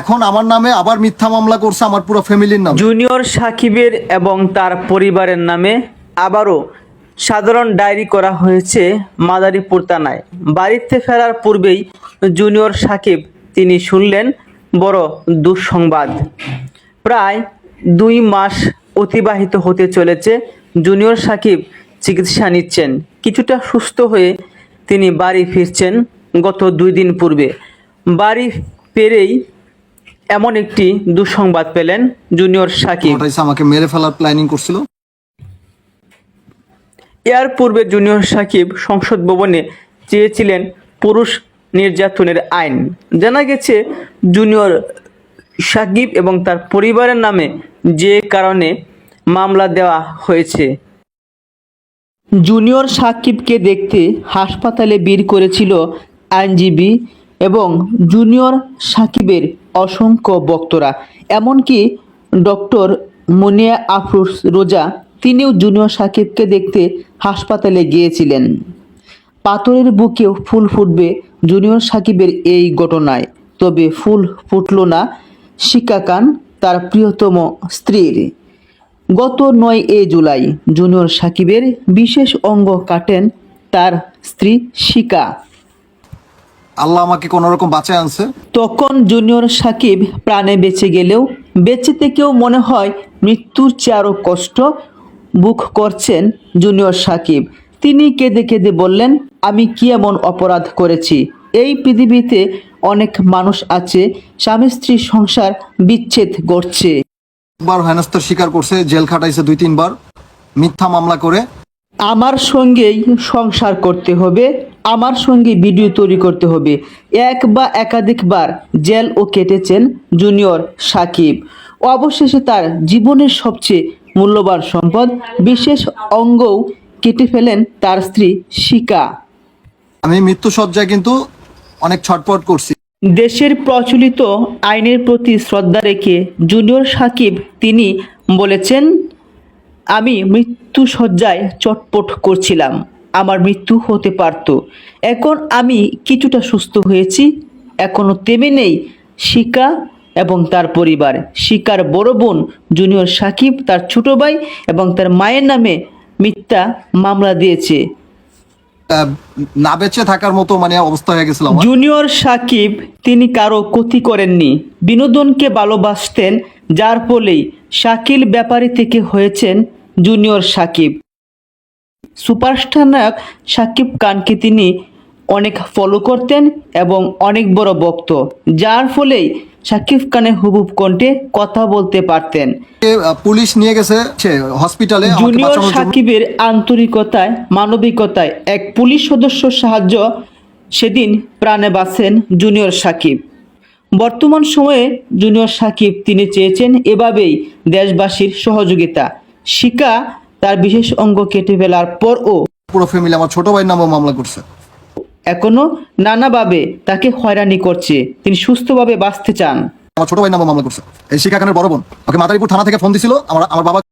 এখন আমার নামে আবার মিথ্যা মামলা করছে আমার পুরো ফ্যামিলির নামে। জুনিয়র সাকিবের এবং তার পরিবারের নামে আবারও সাধারণ ডায়েরি করা হয়েছে মাদারীপুর থানায়। বাড়িতে ফেরার পূর্বেই জুনিয়র সাকিব, তিনি শুনলেন বড় দুঃসংবাদ। প্রায় দুই মাস অতিবাহিত হতে চলেছে জুনিয়র সাকিব চিকিৎসা নিচ্ছেন। কিছুটা সুস্থ হয়ে তিনি বাড়ি ফিরছেন গত দুই দিন পূর্বে। বাড়ি পেরেই এমন একটি দুঃসংবাদ পেলেন জুনিয়র সাকিব। আমাকে মেরে ফেলার প্ল্যানিং করছিল। এর পূর্বে জুনিয়র সাকিব সংসদ ভবনে চেয়েছিলেন পুরুষ নির্যাতনের আইন। জানা গেছে জুনিয়র সাকিব এবং তার পরিবারের নামে যে কারণে মামলা দেওয়া হয়েছে। জুনিয়র সাকিবকে দেখতে হাসপাতালে ভিড় করেছিল আইনজীবী এবং জুনিয়র সাকিবের অসংখ্য বক্তরা এমনকি ডক্টর মুনিয়া আফরুস রোজা, তিনিও জুনিয়র সাকিবকে দেখতে হাসপাতালে গিয়েছিলেন। পাথরের বুকেও ফুল ফুটবে জুনিয়র সাকিবের এই ঘটনায়। তবে ফুল ফুটল না শিকা খান তার প্রিয়তম স্ত্রীর। গত নয় এ জুলাই জুনিয়র সাকিবের বিশেষ অঙ্গ কাটেন তার স্ত্রী শিকা। আল্লাহ আমাকে কোনো রকম বাঁচায় আনছে। তখন জুনিয়র সাকিব প্রাণে বেঁচে গেলেও বেঁচে থেকেও মনে হয় মৃত্যুর চেয়ে আরও কষ্ট বুক করছেন জুনিয়র সাকিব। তিনি কেঁদে কেঁদে বললেন আমি কি এমন অপরাধ করেছি? এই পৃথিবীতে অনেক মানুষ আছে স্বামী স্ত্রী সংসার বিচ্ছেদ করছে একবার হেনস্থার স্বীকার করছে জেল খাটাইছে দুই তিনবার মিথ্যা মামলা করে। আমার সঙ্গেই সংসার করতে হবে। আমার সঙ্গে ভিডিও তৈরি করতে হবে। এক বা একাধিকবার জেল ও কেটেছেন জুনিয়র সাকিব। অবশেষে তার জীবনের সবচেয়ে মূল্যবান সম্পদ বিশেষ অঙ্গও কেটে ফেলেন তার স্ত্রী শিকা। আমি মৃত্যু সজ্জায় কিন্তু অনেক ছটপট করছি। দেশের প্রচলিত আইনের প্রতি শ্রদ্ধা রেখে জুনিয়র সাকিব তিনি বলেছেন আমি মৃত্যু সজ্জায় চটপট করছিলাম। আমার মৃত্যু হতে পারত। এখন আমি কিছুটা সুস্থ হয়েছি এখনও তেমে নেই শিকা এবং তার পরিবার। শিকার বড় বোন জুনিয়র সাকিব তার ছোট ভাই এবং তার মায়ের নামে মিথ্যা মামলা দিয়েছে। না বেঁচে থাকার মতো মানে অবস্থা হয়ে গেছিল জুনিয়র সাকিব তিনি কারও ক্ষতি করেননি। বিনোদনকে ভালোবাসতেন যার ফলেই শাকিল ব্যাপারী থেকে হয়েছেন জুনিয়র সাকিব। সুপারস্টার নায়ক সাকিব খানকে তিনি অনেক ফলো করতেন এবং অনেক বড় ভক্ত যার ফলেই সাকিব খানের হুবুব কণ্ঠে কথা বলতে পারতেন। পুলিশ নিয়ে গেছে হসপিটালে জুনিয়র সাকিবের আন্তরিকতায় মানবিকতায় এক পুলিশ সদস্য সাহায্য সেদিন প্রাণে বাঁচেন জুনিয়র সাকিব। বর্তমান সময়ে জুনিয়র সাকিব তিনি চেয়েছেন এভাবেই দেশবাসীর সহযোগিতা। শিকা তার বিশেষ অঙ্গ কেটে ফেলার পরও পুরো ফ্যামিলি আমার ছোট ভাইয়ের নামও মামলা করছে। এখনও নানাভাবে তাকে হয়রানি করছে। তিনি সুস্থভাবে বাঁচতে চান। আমার ছোট ভাই নামও মামলা করছে। এই শিক্ষাখানের বড় বোন ওকে মাদারীপুর থানা থেকে ফোন দিছিল আমার আমার বাবা